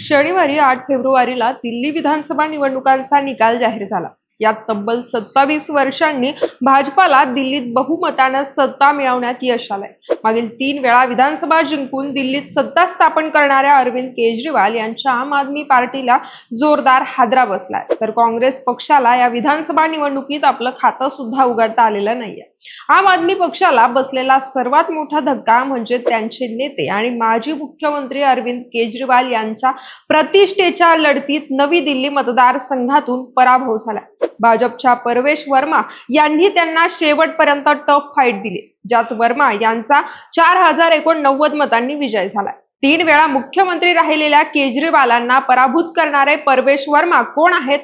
शनिवारी आठ फेब्रुवारीला दिल्ली विधानसभा निवडणुकांचा निकाल जाहीर झाला. यात तब्बल सत्तावीस वर्षांनी भाजपाला दिल्लीत बहुमतानं सत्ता मिळवण्यात यश आलंय. मागील तीन वेळा विधानसभा जिंकून दिल्लीत सत्ता स्थापन करणाऱ्या अरविंद केजरीवाल यांच्या आम आदमी पार्टीला जोरदार हादरा बसलाय. तर काँग्रेस पक्षाला या विधानसभा निवडणुकीत आपलं खातं सुद्धा उघडता आलेलं नाहीये. आम आदमी पक्षाला बसलेला सर्वात मोठा धक्का म्हणजे त्यांचे नेते आणि माजी मुख्यमंत्री अरविंद केजरीवाल यांचा प्रतिष्ठेच्या लढतीत नवी दिल्ली मतदारसंघातून पराभव झाला. भाजपच्या परवेश वर्मा यांनी त्यांना शेवटपर्यंत टफ फाईट दिली ज्यात वर्मा यांचा चार हजार एकोणनव्वद मतांनी विजय झाला. तीन वेळा मुख्यमंत्री राहिलेल्या केजरीवालांना पराभूत करणारे परवेश वर्मा कोण आहेत?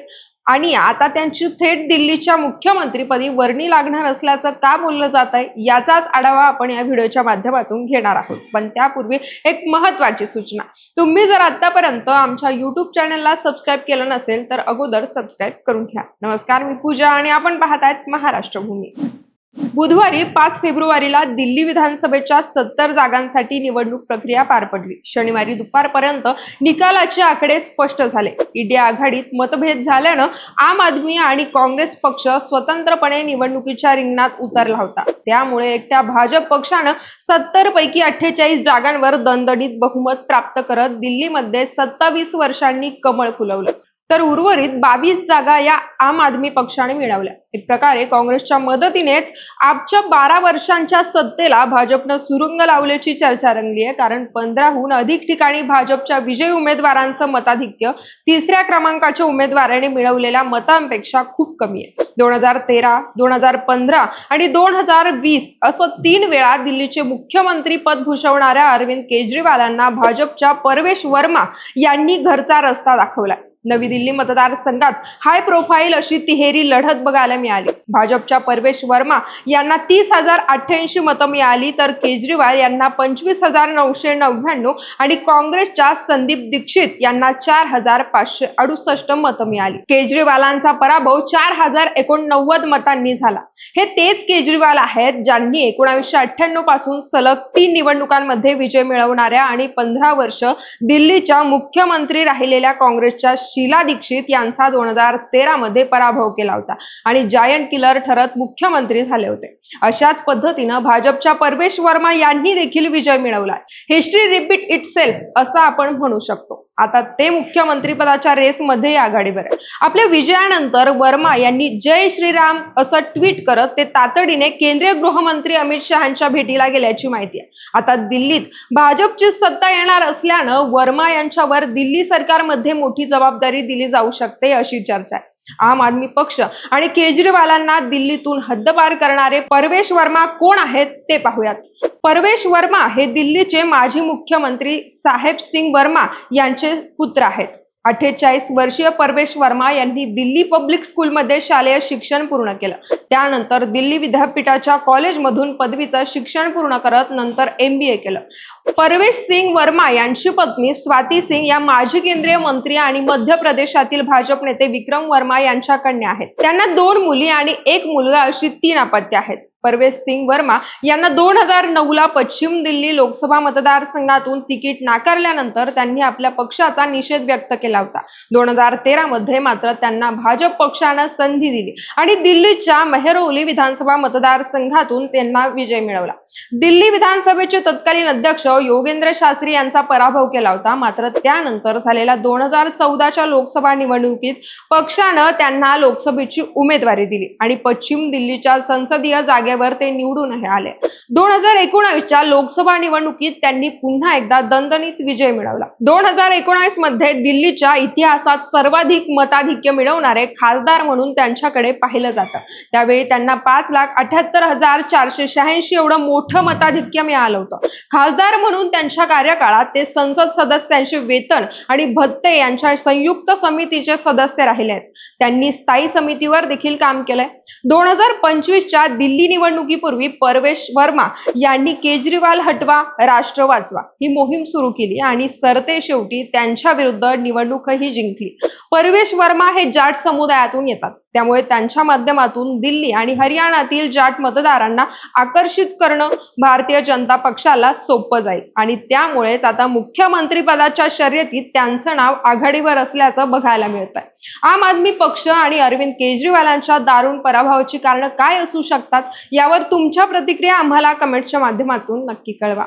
आणि आता त्यांची थेट दिल्लीच्या मुख्यमंत्रीपदी वर्णी लागणार असल्याचं का बोललं जात आहे याचाच आढावा आपण या व्हिडिओच्या माध्यमातून घेणार आहोत. पण त्यापूर्वी एक महत्वाची सूचना. तुम्ही जर आतापर्यंत आमच्या युट्यूब चॅनलला सबस्क्राईब केलं नसेल तर अगोदर सबस्क्राईब करून घ्या. नमस्कार मी पूजा आणि आपण पाहत आहेत महाराष्ट्र भूमी बुधवारी पाच फेब्रुवारीला दिल्ली विधानसभेच्या सत्तर जागांसाठी निवडणूक प्रक्रिया पार पडली. शनिवारी दुपारपर्यंत निकालाचे आकडे स्पष्ट झाले. इंडिया आघाडीत मतभेद झाल्यानं आम आदमी आणि काँग्रेस पक्ष स्वतंत्रपणे निवडणुकीच्या रिंगणात उतरला होता. त्यामुळे एकट्या भाजप पक्षानं सत्तर पैकी अठ्ठेचाळीस जागांवर दणदणीत बहुमत प्राप्त करत दिल्लीमध्ये सत्तावीस वर्षांनी कमळ फुलवलं. तर उर्वरित बावीस जागा या आम आदमी पक्षाने मिळवल्या. एक प्रकारे काँग्रेसच्या मदतीनेच आपच्या बारा वर्षांच्या सत्तेला भाजपनं सुरुंग लावल्याची चर्चा रंगली आहे. कारण पंधराहून अधिक ठिकाणी भाजपच्या विजयी उमेदवारांचं मताधिक्य तिसऱ्या क्रमांकाच्या उमेदवाराने मिळवलेल्या मतांपेक्षा खूप कमी आहे. दोन हजार तेरा दोन हजार पंधरा आणि दोन हजार वीस असं तीन वेळा दिल्लीचे मुख्यमंत्री पद भूषवणाऱ्या अरविंद केजरीवालांना भाजपच्या परवेश वर्मा यांनी घरचा रस्ता दाखवला. नवी दिल्ली मतदारसंघात हाय प्रोफाईल अशी तिहेरी लढत बघायला मिळाली. भाजपच्या परवेश वर्मा यांना तीस हजार अठ्ठ्याऐंशी मतं मिळाली तर केजरीवाल यांना पंचवीस हजार नऊशे नव्याण्णव आणि काँग्रेसच्या संदीप दीक्षित यांना चार हजार पाचशे अडुसष्ट मतं मिळाली. केजरीवालांचा पराभव चार हजार एकोणनव्वद मतांनी झाला. हे तेच केजरीवाल आहेत ज्यांनी एकोणावीसशे अठ्ठ्याण्णवपासून सलग तीन निवडणुकांमध्ये विजय मिळवणाऱ्या आणि पंधरा वर्ष दिल्लीच्या मुख्यमंत्री राहिलेल्या काँग्रेसच्या शीला दीक्षित यांचा दोन हजार तेरा मध्ये पराभव केला होता. आणि जायंट किलर ठरत मुख्यमंत्री झाले होते. अशाच पद्धतीनं भाजपच्या परवेश वर्मा यांनी देखील विजय मिळवला. हिस्ट्री रिपीट इट सेल्फ असं आपण म्हणू शकतो. आता ते मुख्यमंत्रीपदाच्या रेसमध्येही रेसमध्ये आघाडीवर आहे. आपल्या विजयानंतर वर्मा यांनी जय श्रीराम असं ट्विट करत ते तातडीने केंद्रीय गृहमंत्री अमित शहांच्या भेटीला गेल्याची माहिती आहे. आता दिल्लीत भाजपची सत्ता येणार असल्यानं वर्मा यांच्यावर दिल्ली सरकारमध्ये मोठी जबाबदारी दिली जाऊ शकते अशी चर्चा आहे. आम आदमी पक्ष. आणि केजरीवालांना दिल्लीतून हद्दपार करणारे परवेश वर्मा कोण आहेत ते पाहूयात. परवेश वर्मा हे दिल्लीचे माजी मुख्यमंत्री साहेब सिंग वर्मा यांचे पुत्र आहेत. अठ्ठेचाळीस वर्षीय परवेश वर्मा यांनी दिल्ली पब्लिक स्कूलमध्ये शालेय शिक्षण पूर्ण केलं. त्यानंतर दिल्ली विद्यापीठाच्या कॉलेजमधून पदवीचं शिक्षण पूर्ण करत नंतर एम बी ए केलं. परवेश सिंग वर्मा यांची पत्नी स्वाती सिंग या माजी केंद्रीय मंत्री आणि मध्य प्रदेशातील भाजप नेते विक्रम वर्मा यांच्या कन्या आहेत. त्यांना दोन मुली आणि एक मुलगा अशी तीन अपत्य आहेत. परवेश सिंग वर्मा यांना दोन हजार नऊला पश्चिम दिल्ली लोकसभा मतदारसंघातून तिकीट नाकारल्यानंतर त्यांनी आपल्या पक्षाचा निषेध व्यक्त केला होता. दोन हजार तेरा मध्ये मात्र त्यांना भाजप पक्षानं संधी दिली आणि दिल्लीच्या मेहरौली विधानसभा मतदारसंघातून त्यांना विजय मिळवला. दिल्ली विधानसभेचे तत्कालीन अध्यक्ष योगेंद्र शास्त्री यांचा पराभव केला होता. मात्र त्यानंतर झालेल्या दोन हजार चौदाच्या लोकसभा निवडणुकीत पक्षानं त्यांना लोकसभेची उमेदवारी दिली आणि पश्चिम दिल्लीच्या संसदीय जागे जागेवर ते निवडून आले. दोन हजार एकोणावीसच्या लोकसभा निवडणुकीत त्यांनी पुन्हा एकदा दणदणीत विजय मिळवला. दोन हजार एकोणावीसमध्ये दिल्लीच्या इतिहासात सर्वाधिक मताधिक्य मिळवणारे खासदार म्हणून त्यांच्याकडे पाहिलं जातं. त्यावेळी त्यांना पाच लाख अठ्याहत्तर हजार चारशे शहाऐंशी एवढं मोठं मताधिक्य मिळालं होतं. खासदार म्हणून त्यांच्या कार्यकाळात ते संसद सदस्यांचे वेतन आणि भत्ते यांच्या संयुक्त समितीचे सदस्य राहिले आहेत. त्यांनी स्थायी समितीवर देखील काम केलंय. दोन हजार पंचवीसच्या दिल्ली निवडणुकीपूर्वी परवेश वर्मा यांनी केजरीवाल हटवा राष्ट्र वाचवा ही मोहीम सुरू केली आणि सरते शेवटी त्यांच्या विरुद्ध निवडणूकही जिंकली. परवेश वर्मा हे जाट समुदायातून येतात. त्यामुळे त्यांच्या माध्यमातून दिल्ली आणि हरियाणातील जाट मतदारांना आकर्षित करणं भारतीय जनता पक्षाला सोपं जाईल. आणि त्यामुळेच आता मुख्यमंत्रीपदाच्या शर्यतीत त्यांचं नाव आघाडीवर असल्याचं बघायला मिळत आहे आम आदमी पक्ष आणि अरविंद केजरीवालांच्या दारुण पराभवाची कारणं काय असू शकतात यावर तुमच्या प्रतिक्रिया आम्हाला कमेंटच्या माध्यमातून नक्की कळवा.